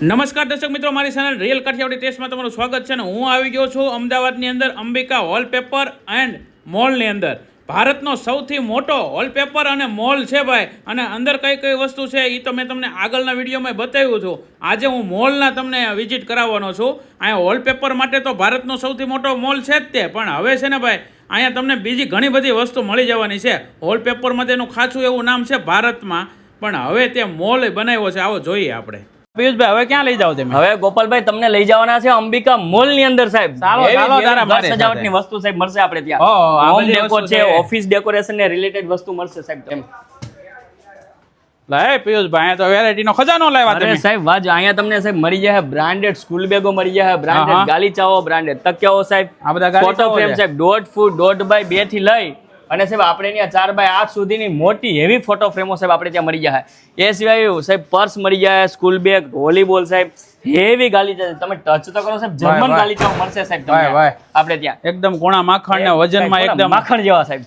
નમસ્કાર દર્શક મિત્રો, મારી ચેનલ રિયલ કાઠિયાવાડી ટેસ્ટમાં તમારું સ્વાગત છે અને હું આવી ગયો છું અમદાવાદની અંદર અંબિકા વોલપેપર એન્ડ મોલની અંદર. ભારતનો સૌથી મોટો વોલપેપર અને મોલ છે ભાઈ. અને અંદર કઈ કઈ વસ્તુ છે એ તો મેં તમને આગળના વિડીયોમાં બતાવ્યું છું. આજે હું મોલના તમને વિઝિટ કરાવવાનો છું. અહીંયા વોલપેપર માટે તો ભારતનો સૌથી મોટો મોલ છે જ તે. પણ હવે છે ને ભાઈ, અહીંયા તમને બીજી ઘણી બધી વસ્તુ મળી જવાની છે. વોલપેપરમાં તેનું ખાસું એવું નામ છે ભારતમાં. પણ હવે તે મોલ બનાવ્યો છે. આવો જોઈએ આપણે. પિયુષભાઈ હવે ક્યાં લઈ જાવ તમે? હવે ગોપાલભાઈ તમને લઈ જવાના છે અંબિકા મોલની અંદર સાહેબ. ઘર મારી વસ્તુ સાહેબ મળશે આપણે ત્યાં. હોમ ડેકોર છે. ઓફિસ ડેકોરેશન ને રિલેટેડ વસ્તુ મળશે સાહેબ એમ લે પિયુષભાઈ તો વેરાયટીનો ખજાનો લાવ્યા તમે. સાહેબ વાજ અહીંયા તમને સાહેબ મળી જાય બ્રાન્ડેડ સ્કૂલ બેગો મળી જાય. બ્રાન્ડેડ ગાલીચાઓ બ્રાન્ડેડ તકિયાઓ સાહેબ. આ બધા ફોટો ફ્રેમ સાહેબ દોઢ ફૂટ દોઢ બાય બેથી લઈ અને સાહેબ આપણે ત્યાં ચાર બાય આઠ સુધીની મોટી હેવી ફોટો ફ્રેમો સાહેબ આપણે ત્યાં મળી જાય એ સિવાય સાહેબ પર્સ મળી જાય સ્કૂલ બેગ વોલીબોલ સાહેબ હેવી ગાલીચા તમે ટચ તો કરો સાહેબ જર્મન ગાલીચા મળશે સાહેબ તમને. આપણે ત્યાં. એકદમ કોણા માખણ ને વજનમાં એકદમ માખણ જેવા સાહેબ.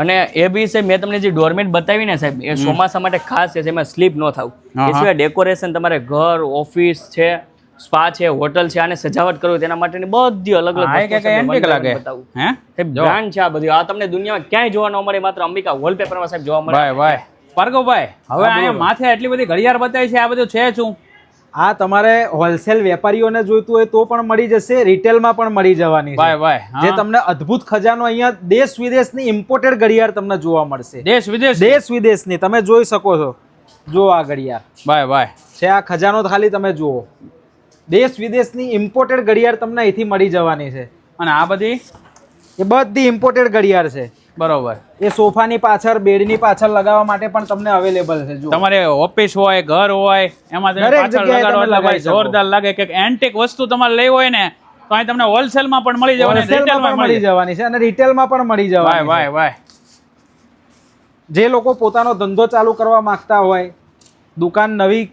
અને એ બી સાહેબ મેં તમને જે ડોરમેટ બતાવી ને સાહેબ એ ચોમાસા માટે ખાસ છે એમાં સ્લીપ ન થવું. એ સિવાય ડેકોરેશન તમારે ઘર ઓફિસ છે સ્પા છે હોટલ છે આને સજાવટ કરવી તેના માટેની બધી અલગ અલગ લાગે. બ્રાન્ડ છે આ બધું. આ તમને દુનિયામાં ક્યાંય જોવા ન મળે માત્ર અંબિકા વોલપેપરમાં સાહેબ જોવા મળે. ભાઈ ભાઈ. હવે અહીંયા માથે એટલી બધી ઘડિયાળ બતાવી છે આ બધું છે શું? આ તમારે હોલસેલ વેપારીઓને જોઈતું હોય તો પણ મળી જશે રિટેલમાં પણ મળી જવાની ભાઈ ભાઈ જે તમને અદ્ભુત ખજાનો અહીંયા દેશ વિદેશની ઇમ્પોર્ટેડ ઘડિયાળ તમને જોવા મળશે. દેશ વિદેશ? દેશ વિદેશની. તમે જોઈ શકો છો. જો આ ઘડિયાળ. ભાઈ ભાઈ. છે આ ખજાનો ખાલી તમે જુઓ. દેશ વિદેશની ઇમ્પોર્ટેડ ઘડિયાળ તમને અહીંથી મળી જવાની છે. અને આ બધી? એ બધી ઇમ્પોર્ટેડ ઘડિયાળ છે. બરોબર. એ સોફાની પાછળ બેડની પાછળ લગાવવા માટે પણ તમને અવેલેબલ છે જો તમારે ઓફિસ હોય ઘર હોય એમાં તમે પાછળ લગાડો. જોરદાર લાગે કે એન્ટિક વસ્તુ તમારે લેવી હોય ને તો અહીં તમને હોલસેલમાં પણ મળી જવાની રિટેલમાં મળી જવાની છે અને રિટેલમાં પણ મળી જવાય જવાની વાય ભાઈ જે લોકો પોતાનો ધંધો ચાલુ કરવા માંગતા હોય દુકાન નવી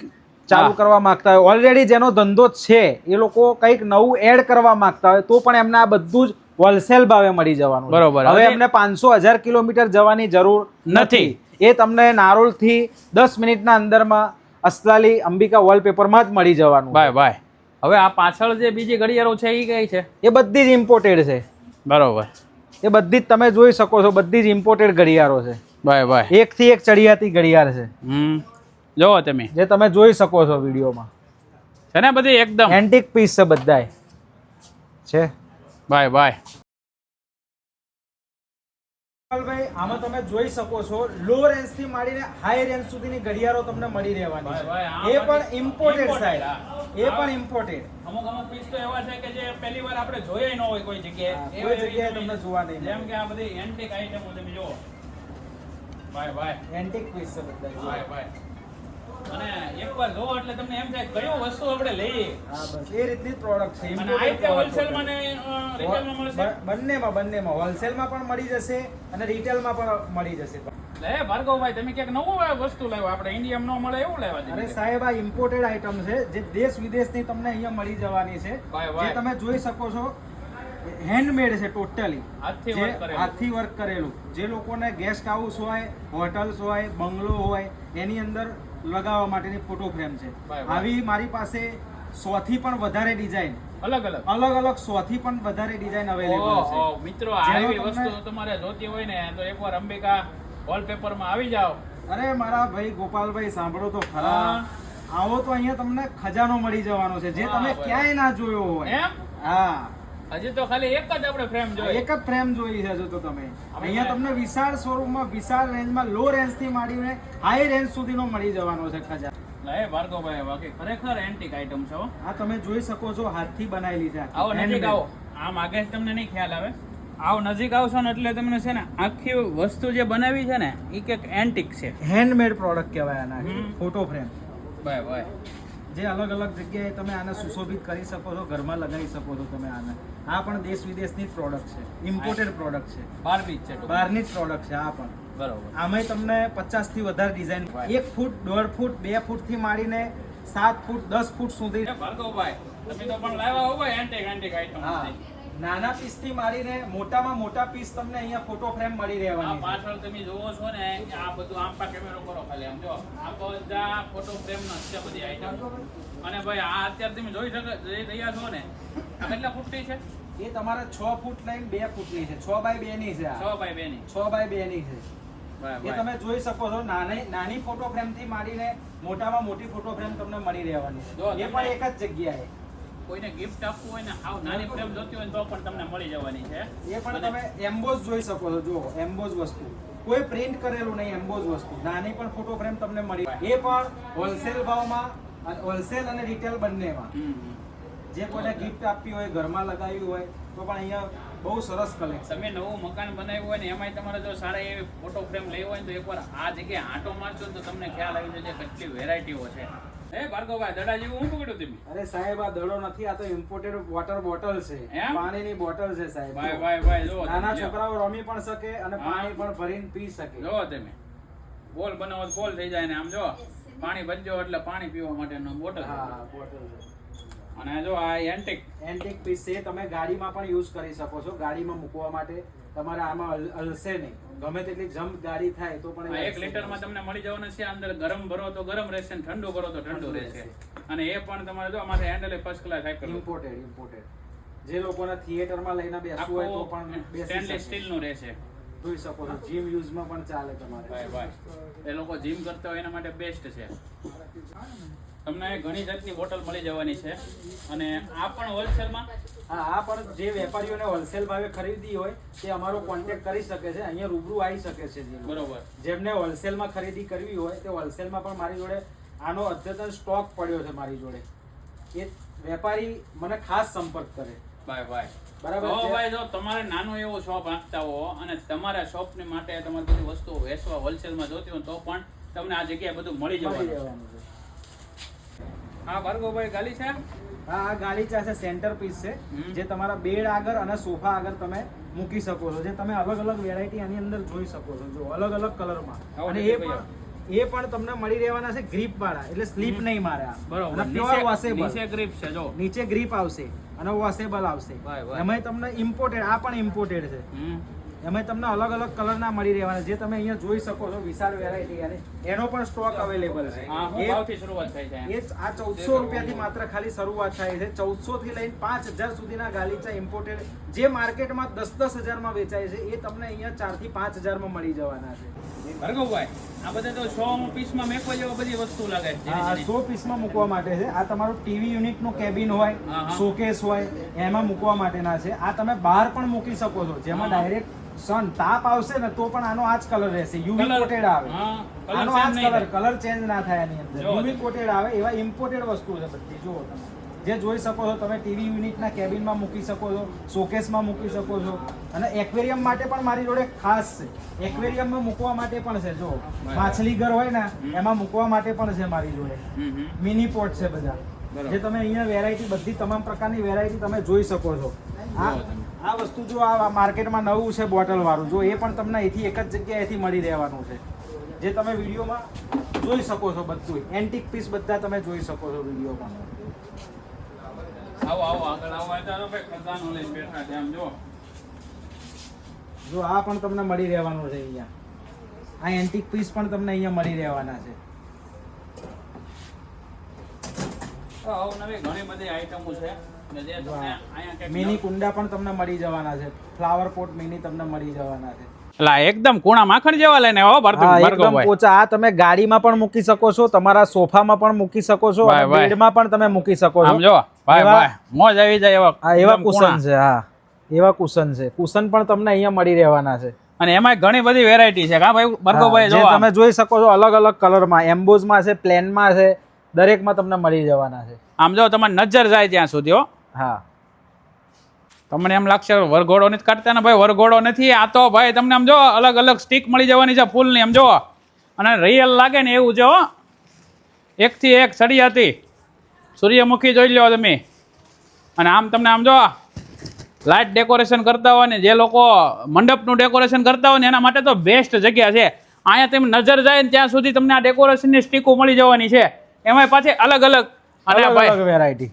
ચાલુ કરવા માંગતા હોય. ઓલરેડી જેનો ધંધો છે એ લોકો કંઈક નવું એડ કરવા માંગતા હોય તો પણ એમને આ બધું જ હોલસેલ ભાવે મળી જવાનું બરોબર. હવે એમને પાંચસો હજાર કિલોમીટર જવાની જરૂર નથી. એ તમને નારોલથી દસ મિનિટના અંદરમાં અસલાલી અંબિકા વોલપેપરમાં જ મળી જવાનું ભાઈ ભાઈ હવે આ પાછળ જે બીજી ઘડિયાળો છે એ કઈ છે? એ બધી જ ઇમ્પોર્ટેડ છે. બરોબર. એ બધી જ તમે જોઈ શકો છો બધી જ ઇમ્પોર્ટેડ ઘડિયાળો છે. ભાઈ ભાઈ એકથી એક ચડિયાતી ઘડિયાળ છે. હમ. જોવો તમે. જે તમે જોઈ શકો છો વિડીયોમાં. છે ને બધી એકદમ? એન્ટિક પીસ છે બધાય. છે? Bye bye. ભાઈ આમાં તમે જોઈ શકો છો લો રેન્જથી માંડીને હાઈ રેન્જ સુધીની ઘડિયાળો તમને મળી રહેવાની છે. એ પણ ઇમ્પોર્ટેડ સાઈડ એ પણ ઇમ્પોર્ટેડ અમુક અમુક પીસ તો એવા છે કે જે પહેલી વાર આપણે જોયા ન હોય કોઈ જગ્યાએ. કોઈ જગ્યાએ તમને જોવા નહીં જેમ કે આ બધી એન્ટિક આઈટમો તમે જુઓ. Bye bye. એન્ટિક પીસ છે બધા બાય ભાઈ અને એકવાર જોવો એટલે તમને એમ થાય કયો વસ્તુ આપણે લઈએ. હા બસ. એ રીતની પ્રોડક્ટ છે. અને આ હોલસેલમાં ને રિટેલમાં મળશે બંનેમાં બંનેમાં. હોલસેલમાં પણ મળી જશે અને રિટેલમાં પણ મળી જશે. લે ભાર્ગવભાઈ તમે ક્યાંક નવું વસ્તુ લાવ્યો? આપણે ઇન્ડિયામાં ન મળે એવું લેવા અરે સાહેબ આ ઇમ્પોર્ટેડ આઇટમ છે જે દેશ વિદેશની તમને અહીંયા મળી જવાની છે. જે તમે જોઈ શકો છો હેન્ડમેડ છે ટોટલી. હાથથી વર્ક કરેલું. જે લોકોને ગેસ્ટ હાઉસ હોય હોટલ્સ હોય બંગલો હોય એની અંદર લગાવવા માટેની ફોટો ફ્રેમ છે. આવી મારી પાસે સો થી પણ વધારે ડિઝાઇન અલગ અલગ? અલગ અલગ સો થી પણ વધારે ડિઝાઇન અવેલેબલ છે. મિત્રો આવી વસ્તુ તમારે જોતી હોય ને તો એકવાર અંબિકા વોલપેપરમાં આવી જાઓ. અરે મારા ભાઈ ગોપાલભાઈ સાંભળો તો ખરા. આવો તો અહીંયા તમને ખજાનો મળી જવાનો છે જે તમે ક્યાંય ના જોયો હોય. એમ? હા. હજી તો ખાલી એક જ આપણે ફ્રેમ જોઈ. એક જ ફ્રેમ જોઈ છે જો તો તમે. અહીંયા તમને વિશાળ શોરૂમમાં વિશાળ રેન્જમાં લો રેન્જથી માંડીને હાઈ રેન્જ સુધીનો મળી જવાનો છે ખજા. લે ભાર્ગવભાઈ બાકી ખરેખર એન્ટિક આઈટમ છે હો. આ તમે જોઈ શકો છો હાથથી બનાવેલી છે આવો નજીક આવો. આમ આગે તમને નહીં ખ્યાલ આવે. આવો નજીક આવશો ને એટલે તમને છે ને આખી વસ્તુ જે બનાવી છે ને એ કંઈક એન્ટિક છે. હેન્ડમેડ પ્રોડક્ટ કહેવાય આના. ફોટો ફ્રેમ ભાઈ ભાઈ. જે અલગ અલગ જગ્યાએ તમે આને સુશોભિત કરી શકો છો ઘરમાં લગાવી શકો છો તમે આને. આ પણ દેશ વિદેશની જ પ્રોડક્ટ છે. ઇમ્પોર્ટેડ પ્રોડક્ટ છે. બાર બીજ છે બહારની જ પ્રોડક્ટ છે આ પણ. બરાબર. આમાંય તમને પચાસથી વધારે ડિઝાઇન એક ફૂટ દોઢ ફૂટ બે ફૂટથી માંડીને સાત ફૂટ દસ ફૂટ સુધી ભાર્ગવભાઈ તમે તો પણ લાવ્યા હોય એન્ટેક એન્ટિક આઈટમ હા. નાના પીસથી મારીને મોટામાં મોટા પીસ તમને અહીંયા ફોટો ફ્રેમ મળી આ રહેવાની પાછળ તમે જોવો છો ને આ બધું આમ પા કેમેરો કરો ખાલી આમ જો આ બધા ફોટો ફ્રેમ નો છે બધી આઈટમ અને ભાઈ આ અત્યારે તમે જોઈ શકો જોઈ રહ્યા છો ને આ કેટલા ફૂટની છે? એ તમારે છ ફૂટ લઈને બે ફૂટની છે. છ બાય 2 ની છે આ. છ બાય બે ની છ બાય 2 ની છે એ તમે જોઈ શકો છો નાની નાની ફોટો ફ્રેમથી મારીને મોટામાં મોટી ફોટો ફ્રેમ તમને મળી રહેવાની છે. એ પણ એક જ જગ્યાએ. કોઈને ગિફ્ટ આપવું હોય ને આવ નાની ફ્રેમ જોતી હોય તો પણ તમને મળી જવાની છે. એ પણ તમે એમ્બોઝ જોઈ શકો છો જો એમ્બોઝ વસ્તુ. કોઈ પ્રિન્ટ કરેલું નહીં એમ્બોઝ વસ્તુ. નાની પણ ફોટો ફ્રેમ તમને મળી એ પણ હોલસેલ ભાવમાં હોલસેલ અને રિટેલ બંનેમાં. જે કોઈને ગિફ્ટ આપવી હોય ઘરમાં લગાવી હોય તો પણ અહીંયા બહુ સરસ કલેક્શન તમે નવું મકાન બનાવ્યું હોય ને એમાંય તમારે જો સારા એવી ફોટો ફ્રેમ લેવી હોય તો એકવાર આ જગ્યાએ આંટો મારશો તો તમને ખ્યાલ આવી જશે કેટલી વેરાયટીઓ છે. હે ભાર્ગવભાઈ દડા જેવું હું પકડ્યું તમે? અરે સાહેબ આ દડો નથી આ તો ઇમ્પોર્ટેડ વોટર બોટલ છે? પાણીની બોટલ છે સાહેબ ભાઈ ભાઈ ભાઈ જો નાના છોકરાઓ રમી પણ શકે અને પાણી પણ ભરીને પી શકે. જો તમે. બોલ બનાવો બોલ થઈ જાય ને આમ જો પાણી બનજો એટલે પાણી પીવા માટેનો બોટલ હા બોટલ છે. અને જો આ એન્ટિક એન્ટિક પીસ છે તમે ગાડીમાં પણ યુઝ કરી શકો છો ગાડીમાં મૂકવા માટે તમારે આમાં હલ- હલશે નહીં. ગમે તેટલી જમ્પ ગાડી થાય તો પણ એક લીટરમાં તમને મળી જવાનું છે અંદર ગરમ ભરો તો ગરમ રહેશે ને ઠંડુ કરો તો ઠંડુ રહેશે. અને એ પણ તમારે જો અમારે હેન્ડલ ફર્સ્ટ ક્લાસ. કરો ઇમ્પોર્ટેડ ઇમ્પોર્ટેડ જે લોકોને થિયેટરમાં લઈને બેસવું હોય તો પણ સ્ટેનલેસ સ્ટીલનું રહેશે. જોઈ શકો છો. જીમ યુઝમાં પણ ચાલે તમારે. એ લોકો જીમ કરતા હોય એના માટે બેસ્ટ છે. તમને ઘણી જાતની બોટલ મળી જવાની છે. અને આ પણ હોલસેલમાં હા આ પણ જે વેપારીઓને હોલસેલ ભાવે ખરીદી હોય તે અમારો કોન્ટેક્ટ કરી શકે છે. અહીંયા રૂબરૂ આવી શકે છે બરોબર. જેમને હોલસેલમાં ખરીદી કરવી હોય તે હોલસેલમાં પણ મારી જોડે આનો અદ્યતન સ્ટોક પડ્યો છે મારી જોડે. એ વેપારી મને ખાસ સંપર્ક કરે. ભાઈ ભાઈ. બરાબર તો ભાઈ જો તમારે નાનો એવો શોપ આપતા હો અને તમારા શોપની માટે તમારે બધી વસ્તુઓ વેચવા હોલસેલમાં જોતી હોય તો પણ તમને આ જગ્યાએ બધું મળી જવાનું છે. હા ભાર્ગવભાઈ ગાલી છે? હા આ ગાલીચા છે સેન્ટર પીસ છે જે તમારા બેડ આગળ અને સોફા આગળ તમે મૂકી શકો છો જે તમે અલગ અલગ વેરાયટી આની અંદર જોઈ શકો છો જો અલગ અલગ કલરમાં. અને એ પણ એ પણ તમને મળી રહેવાના છે ગ્રીપ વાળા એટલે સ્લીપ નહીં મારે બરોબર નીચે ગ્રીપ છે જો. નીચે ગ્રીપ આવશે. અને વોશેબલ આવશે. વાહ. તમને ઇમ્પોર્ટેડ આ પણ ઇમ્પોર્ટેડ છે. એમાં તમને અલગ અલગ કલરના મળી રહેવાના. જે તમે અહીંયા જોઈ શકો છો વિશાળ વેરાયટી અને એનો પણ સ્ટોક અવેલેબલ છે. શરૂઆત થાય છે. એ આ ચૌદસો રૂપિયાથી માત્ર ખાલી શરૂઆત થાય છે. ચૌદસો થી લઈને પાંચ હજાર સુધીના ગાલીચા ઇમ્પોર્ટેડ જે માર્કેટમાં દસ દસ હજારમાં વેચાય છે એ તમને અહીંયા ચારથી પાંચ હજારમાં મળી જવાના છે. ભાર્ગવભાઈ આ બધા તો સો પીસમાં મેકવા જેવા બધી વસ્તુ લાગે છે આ ઝીણી સો પીસમાં મૂકવા માટે છે. આ તમારું ટીવી યુનિટનું કેબિન હોય. શોકેસ હોય એમાં મૂકવા માટેના છે. આ તમે બહાર પણ મૂકી શકો છો. જેમાં ડાયરેક્ટ સન તાપ આવશે ને તો પણ આનો આ જ કલર રહેશે યુવી કોટેડ આવે. આનો આ જ કલર કલર ચેન્જ ના થાય આની અંદર. યુવી કોટેડ આવે એવા ઇમ્પોર્ટેડ વસ્તુ છે બધી. જુઓ તમે. જે જોઈ શકો છો તમે ટીવી યુનિટના કેબિનમાં મૂકી શકો છો શોકેસમાં મૂકી શકો છો. અને એક્વેરિયમ માટે પણ મારી જોડે ખાસ છે. એક્વેરિયમમાં મૂકવા માટે પણ છે જો. માછલી ઘર હોય ને એમાં મૂકવા માટે પણ છે મારી જોડે. મિની પોટ છે બધા. જે તમે અહીંયા વેરાયટી બધી તમામ પ્રકારની વેરાયટી તમે જોઈ શકો છો. આ આ વસ્તુ જો આ માર્કેટમાં નવું છે બોટલ વાળું જો એ પણ તમને અહીંથી એક જ જગ્યાએથી મળી રહેવાનું છે. જે તમે વિડીયોમાં જોઈ શકો છો બધું એન્ટિક પીસ બધા તમે જોઈ શકો છો વિડીયોમાં. આવો આવો આગળ આવો. આ ભાઈ ખજાનો લઈને બેઠા છે. આમ જો. જો આ પણ તમને મળી રહેવાનું છે અહીંયા. આ એન્ટિક પીસ પણ તમને અહીંયા મળી રહેવાના છે. તો આવું નવી ઘણી બધી આઈટમો છે. ને જે તમને અહીંયા કંઈક મિની કુંડા પણ તમને મળી જવાના છે. ફ્લાવર પોટ મિની તમને મળી જવાના છે. એટલે એકદમ કુણા માખણ જેવા લઈને આવો એકદમ પોચા. આ તમે ગાડીમાં પણ મૂકી શકો છો તમારા સોફામાં પણ મૂકી શકો છો. બેડમાં પણ તમે મૂકી શકો છો. જો. ભાઈ ભાઈ મોજ આવી જાય એવા આ એવા કુશન છે હા. એવા કુશન છે. કુશન પણ તમને અહીંયા મળી રહેવાના છે. અને એમાં ઘણી બધી વેરાયટી છે. કા ભાઈ બરગોભાઈ ભાઈ જો તમે જોઈ શકો છો અલગ અલગ કલરમાં એમ્બોઝમાં છે પ્લેનમાં છે દરેકમાં તમને મળી જવાના છે. આમ જો તમારી નજર જાય ત્યાં સુધી હો. હા. તમને એમ લાગશે વરઘોડો નથી કાઢતા ને ભાઈ વરઘોડો નથી. આ તો ભાઈ તમને આમ જો અલગ અલગ સ્ટીક મળી જવાની છે ફૂલની આમ જો અને રિયલ લાગે ને એવું જો એક એકથી એક સડી હતી સૂર્યમુખી જોઈ લો તમે. અને આમ તમને આમ જો લાઇટ ડેકોરેશન કરતા હોય ને જે લોકો મંડપનું ડેકોરેશન કરતા હોય ને એના માટે તો બેસ્ટ જગ્યા છે. અહીંયા તમે નજર જાય ને ત્યાં સુધી તમને આ ડેકોરેશનની સ્ટીકો મળી જવાની છે. એમાંય પાછી અલગ અલગ. અને અલગ વેરાયટી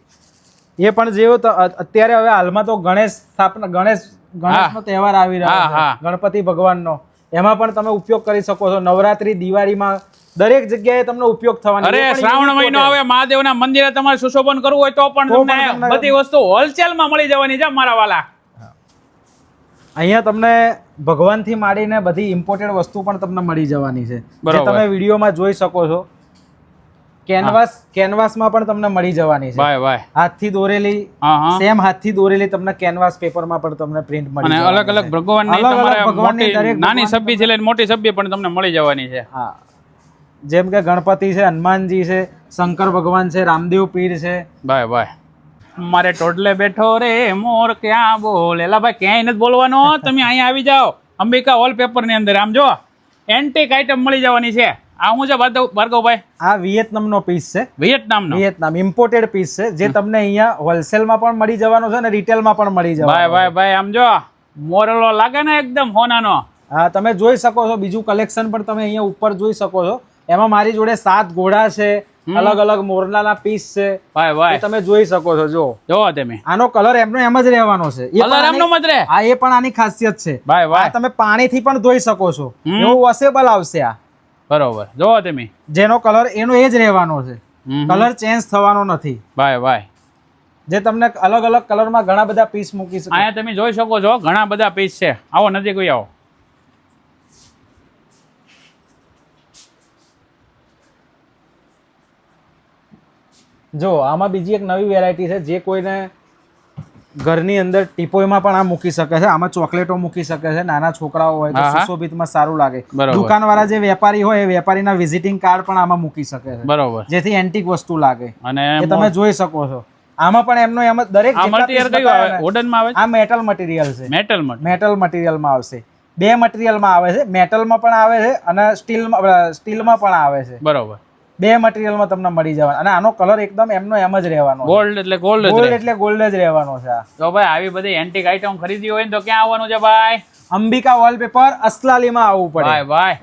એ પણ જેવું તો અત્યારે હવે હાલમાં તો ગણેશ સ્થાપના ગણેશ ગણેશનો તહેવાર આવી રહ્યો હા. છે ગણપતિ ભગવાનનો. એમાં પણ તમે ઉપયોગ કરી શકો છો. નવરાત્રી દિવાળીમાં દરેક જગ્યાએ તમને ઉપયોગ થવાનો અરે શ્રાવણ મહિનો આવે મહાદેવના મંદિરે તમારે સુશોભન કરવું હોય તો પણ તમને બધી વસ્તુ હોલસેલમાં મળી જવાની છે મારા વાલા. અહીંયા તમને ભગવાનથી માંડીને બધી ઇમ્પોર્ટેડ વસ્તુ પણ તમને મળી જવાની છે. જે તમે વિડીયોમાં જોઈ શકો છો. કેનવાસ કેનવાસમાં પણ તમને મળી જવાની છે. બાય બાય હાથથી દોરેલી સેમ હાથથી દોરેલી તમને કેનવાસ પેપરમાં પણ તમને પ્રિન્ટ મળી અને અલગ અલગ. ભગવાનની તમારે નાની સભ્ય છે લઈને મોટી સભ્ય પણ તમને મળી જવાની છે. હા. જેમ કે ગણપતિ છે હનુમાનજી છે શંકર ભગવાન છે રામદેવ પીર છે. ભાઈ ભાઈ મારે ટોટલે બેઠો રે મોર ક્યાં બોલે? એલા ભાઈ ક્યાંય નથી બોલવાનો? તમે અહીંયા આવી જાઓ. અંબિકા વોલપેપરની અંદર આમ જો. એન્ટિક આઈટમ મળી જવાની છે. આ હું છે ભાર્ગવ ભાર્ગવભાઈ? આ વિયેતનામનો પીસ છે. વિયેતનામ વિયેતનામ ઇમ્પોર્ટેડ પીસ છે જે તમને અહીંયા હોલસેલમાં પણ મળી જવાનો છે અને રિટેલમાં પણ મળી ભાઈ ભાઈ ભાઈ આમ જો. મોરલો લાગે ને એકદમ હોનાનો? હા તમે જોઈ શકો છો બીજું કલેક્શન પણ તમે અહીંયા ઉપર જોઈ શકો છો. એમાં મારી જોડે સાત ઘોડા છે અલગ અલગ મોરલાના પીસ છે. ભાઈ ભાઈ તમે જોઈ શકો છો જો જોવો તમે. આનો કલર એમનો એમ જ રહેવાનો છે. કલર એમનો હા એ પણ આની ખાસિયત છે. ભાઈ ભાઈ તમે પાણીથી પણ ધોઈ શકો છો. એવું વોશેબલ આવશે આ. બરોબર. જોવો તમે. જેનો કલર એનો એ જ રહેવાનો છે. કલર ચેન્જ થવાનો નથી. ભાઈ ભાઈ જે તમને અલગ અલગ કલરમાં ઘણા બધા પીસ મૂકી શકો. અહીંયા તમે જોઈ શકો છો ઘણા બધા પીસ છે. આવો નજીક આવો. જો આમાં બીજી એક નવી વેરાયટી છે જે કોઈને ઘરની અંદર ટીપોઈમાં પણ આ મૂકી શકે છે આમાં ચોકલેટો મૂકી શકે છે નાના છોકરાઓ હોય તો. સુશોભિતમાં સારું લાગે. દુકાનવાળા જે વેપારી હોય એ વેપારીના વિઝિટિંગ કાર્ડ પણ આમાં મૂકી શકે છે. બરોબર. જેથી એન્ટિક વસ્તુ લાગે. અને એ તમે જોઈ શકો છો. આમાં પણ એમનો એમ દરેક આ કયું આવે? માં આવે આ મેટલ મટીરિયલ છે. મેટલ મેટલ મટીરિયલમાં આવશે. બે મટીરિયલમાં આવે છે. મેટલમાં પણ આવે છે અને સ્ટીલમાં સ્ટીલમાં પણ આવે છે. બરોબર. બે મટીરિયલમાં તમને મળી જવાનું. અને આનો કલર એકદમ એમનો એમ જ રહેવાનો ગોલ્ડ એટલે ગોલ્ડ ગોલ્ડ એટલે ગોલ્ડ જ રહેવાનો છે. તો ભાઈ આવી બધી એન્ટિક આઈટમ ખરીદી હોય ને તો ક્યાં આવવાનું છે ભાઈ? અંબિકા વોલપેપર અસલાલીમાં આવવું પડે. ભાઈ ભાઈ.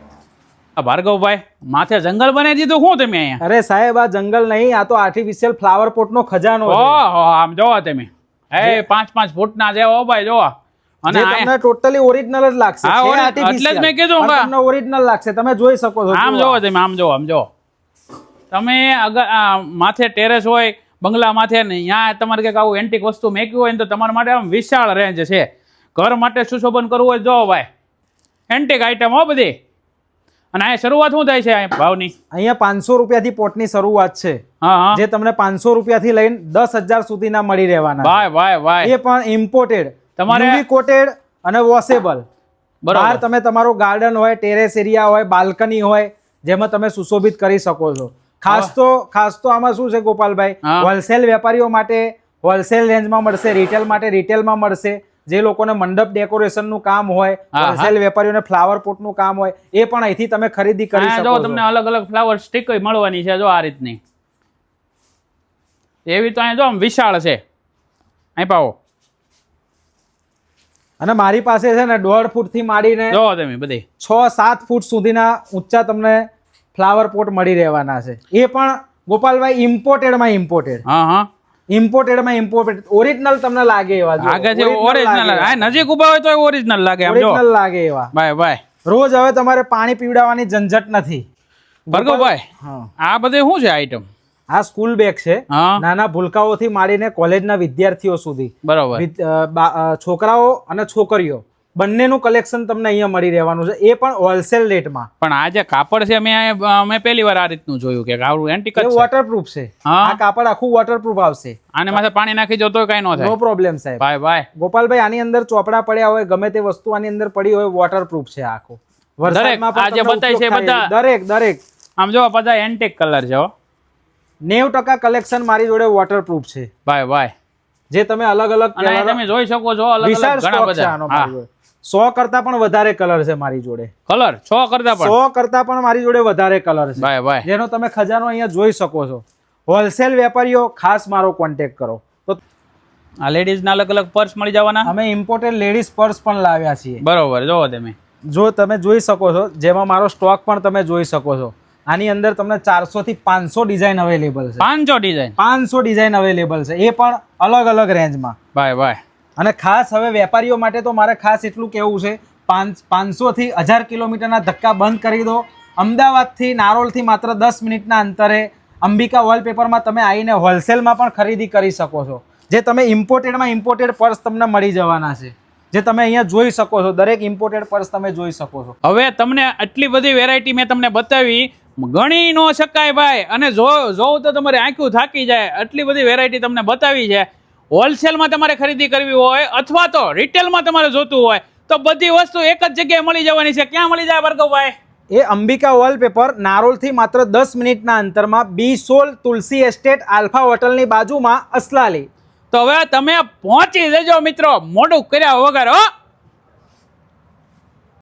આ ભાર્ગવભાઈ માથે જંગલ બનાવી દીધું શું તમે અહીંયા? અરે સાહેબ આ જંગલ નહીં આ તો આર્ટિફિશિયલ ફ્લાવર પોટનો ખજાનો ઓહો આમ જોવો તમે. એ પાંચ પાંચ ફૂટના છે ઓ ભાઈ જોવો. અને તમને ટોટલી ઓરિજિનલ જ લાગશે. એટલે જ મેં કીધું તમને ઓરિજિનલ લાગશે. તમે જોઈ શકો છો આમ જોવો તમે આમ જોવો આમ જોવો. તમે અગર માથે ટેરેસ હોય બંગલા માથે ને ત્યાં તમારે કંઈક આવું એન્ટિક વસ્તુ મેક્યું હોય ને તો તમારા માટે આમ વિશાળ રેન્જ છે. ઘર માટે સુશોભન કરવું હોય જો ભાઈ એન્ટિક આઈટમ હો બધી. અને આ શરૂઆત શું થાય છે ભાવની? અહીંયા પાંચસો રૂપિયાથી પોટની શરૂઆત છે. જે તમને પાંચસો રૂપિયાથી લઈને દસ હજાર સુધીના મળી રહેવાના ભાઈ ભાઈ ભાઈ. એ પણ ઇમ્પોર્ટેડ તમારે- કોટેડ અને વોશેબલ બરાબર. બહાર તમે તમારો ગાર્ડન હોય ટેરેસ એરિયા હોય બાલ્કની હોય જેમાં તમે સુશોભિત કરી શકો છો. ખાસ તો ખાસ તો આમાં શું છે ગોપાલભાઈ? હોલસેલ વેપારીઓ માટે હોલસેલ રેન્જમાં મળશે રિટેલ માટે રિટેલમાં મળશે. જે લોકોને મંડપ ડેકોરેશનનું કામ હોય. હોલસેલ વેપારીઓને ફ્લાવર પોટનું કામ હોય એ પણ અહીંથી તમે ખરીદી કરી શકો છો. તમને અલગ અલગ ફ્લાવર સ્ટીક મળવાની છે જો આ રીતની. એવી તો અહીંયા જો આમ વિશાળ છે. અહીં પાવો. અને મારી પાસે છે ને દોઢ ફૂટથી માંડીને જો તમે બધી. છ સાત ફૂટ સુધીના ઊંચા તમને ફ્લાવર પોટ મળી રહેવાના છે. એ પણ ગોપાલભાઈ ઇમ્પોર્ટેડમાં ઇમ્પોર્ટેડ હા હા. ઇમ્પોર્ટેડમાં ઇમ્પોર્ટેડ ઓરિજિનલ તમને લાગે એવા લાગે છે ઓરિજિનલ આ નજીક ઊભા હોય તો ઓરિજિનલ લાગે આમ જો. Original લાગે એવા. ભાઈ ભાઈ. રોજ હવે તમારે પાણી પીવડાવવાની ઝંઝટ નથી. ભાઈ. આ બધે શું છે આઈટમ આ સ્કૂલ બેગ છે. નાના ભૂલકાઓથી માંડીને કોલેજના વિદ્યાર્થીઓ સુધી. બરોબર. છોકરાઓ અને છોકરીઓ. બંનેનું કલેક્શન તમને અહીંયા મળી રહેવાનું છે. એ પણ હોલસેલ રેટમાં પણ આ જે કાપડ છે મેં મેં પહેલી વાર આ રીતનું જોયું કે આવું એન્ટિક છે. વોટરપ્રૂફ છે. આ કાપડ આખું વોટરપ્રૂફ આવશે. આને માથે પાણી નાખી જતો કઈ ન નો થાય પ્રોબ્લેમ સાહેબ. ભાઈ ભાઈ. ગોપાલભાઈ આની અંદર ચોપડા પડ્યા હોય ગમે તે વસ્તુ આની અંદર પડી હોય વોટરપ્રૂફ છે આખો. વરસાદમાં આ જે બતાય છે બધા? દરેક દરેક. આમ જો બધા એન્ટિક કલર છે હો. નેવ ટકા કલેક્શન મારી જોડે વોટરપ્રૂફ છે. ભાઈ ભાઈ. જે તમે અલગ અલગ તમે જોઈ શકો છો અલગ અલગ ઘણા બધા. સો કરતા પણ વધારે કલર છે મારી જોડે. કલર છ કરતા પણ? સો કરતા પણ મારી જોડે વધારે કલર છે. જેનો તમે ખજાનો અહીંયા જોઈ શકો છો. હોલસેલ વેપારીઓ ખાસ મારો કોન્ટેક્ટ કરો. તો આ લેડીઝના અલગ અલગ પર્સ મળી જવાના? અમે ઇમ્પોર્ટેડ લેડીઝ પર્સ પણ લાવ્યા છીએ. બરોબર જોવો તમે. જો તમે જોઈ શકો છો જેમાં મારો સ્ટોક પણ તમે જોઈ શકો છો. આની અંદર તમને ચારસો થી પાંચસો ડિઝાઇન અવેલેબલ છે. પાંચસો ડિઝાઇન પાંચસો ડિઝાઇન અવેલેબલ છે. એ પણ અલગ અલગ રેન્જમાં ભાઈ ભાઈ. અને ખાસ હવે વેપારીઓ માટે તો મારે ખાસ એટલું કહેવું છે, પાંચ, પાંચસોથી હજાર કિલોમીટરના ધક્કા બંધ કરી દો. અમદાવાદથી, નારોલથી માત્ર દસ મિનિટના અંતરે અંબિકા વોલપેપરમાં તમે આવીને હોલસેલમાં પણ ખરીદી કરી શકો છો. જે તમે ઇમ્પોર્ટેડમાં ઇમ્પોર્ટેડ પર્સ તમને મળી જવાના છે. જે તમે અહીંયા જોઈ શકો છો, દરેક ઇમ્પોર્ટેડ પર્સ તમે જોઈ શકો છો. હવે તમને આટલી બધી વેરાયટી મેં તમને બતાવી, ગણી ન શકાય ભાઈ. અને જો, જોઉં તો તમારે આંખું થાકી જાય. આટલી બધી વેરાયટી તમને બતાવી છે. હોલસેલમાં તમારે ખરીદી કરવી હોય અથવા તો રિટેલમાં તમારે જોતું હોય તો બધી વસ્તુ એક જ જગ્યાએ મળી જવાની છે. ક્યાં મળી જાય ભાર્ગવભાઈ? એ અંબિકા વોલપેપર નારોલથી માત્ર દસ મિનિટના અંતરમાં બી સોલ તુલસી એસ્ટેટ આલ્ફા હોટલની બાજુમાં અસલાલી. તો હવે તમે પહોંચી જજો મિત્રો. મોડું કર્યા વગર હો.